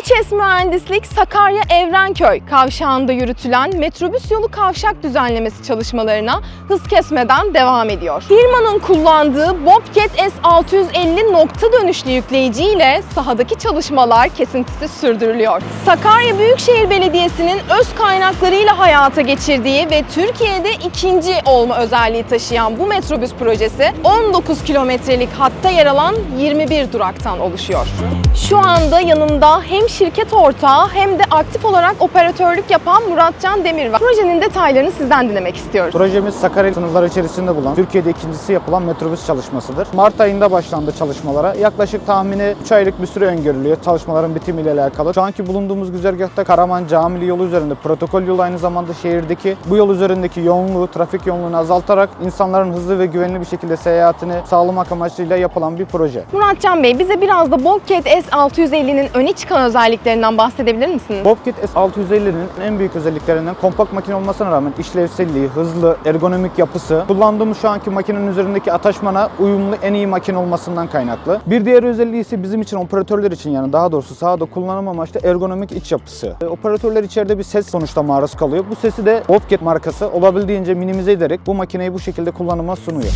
İÇES Mühendislik Sakarya Evrenköy kavşağında yürütülen metrobüs yolu kavşak düzenlemesi çalışmalarına hız kesmeden devam ediyor. Firmanın kullandığı Bobcat S650 nokta dönüşlü yükleyici ile sahadaki çalışmalar kesintisiz sürdürülüyor. Sakarya Büyükşehir Belediyesi'nin öz kaynaklarıyla hayata geçirdiği ve Türkiye'de ikinci olma özelliği taşıyan bu metrobüs projesi 19 kilometrelik hatta yer alan 21 duraktan oluşuyor. Şu anda yanımda hem şirket ortağı hem de aktif olarak operatörlük yapan Muratcan Demir var. Projenin detaylarını sizden dinlemek istiyoruz. Projemiz Sakarya sınırları içerisinde bulunan, Türkiye'de ikincisi yapılan metrobüs çalışmasıdır. Mart ayında başlandı çalışmalara. Yaklaşık tahmini 3 aylık bir süre öngörülüyor çalışmaların bitimiyle alakalı. Şu anki bulunduğumuz güzergahta Karaman Camili yolu üzerinde protokol yolu aynı zamanda şehirdeki bu yol üzerindeki yoğunluğu, trafik yoğunluğunu azaltarak insanların hızlı ve güvenli bir şekilde seyahatini sağlamak amacıyla yapılan bir proje. Muratcan Bey bize biraz da Bobcat S650'nin öne çıkan özelliklerinden bahsedebilir misiniz? Bobcat S650'nin en büyük özelliklerinden kompakt makine olmasına rağmen işlevselliği, hızlı, ergonomik yapısı, kullandığımız şu anki makinenin üzerindeki ataşmana uyumlu en iyi makine olmasından kaynaklı. Bir diğer özelliği ise bizim için operatörler için yani daha doğrusu sahada kullanım amaçlı ergonomik iç yapısı. E, Operatörler içeride bir ses sonuçta maruz kalıyor. Bu sesi de Bobcat markası olabildiğince minimize ederek bu makineyi bu şekilde kullanıma sunuyor.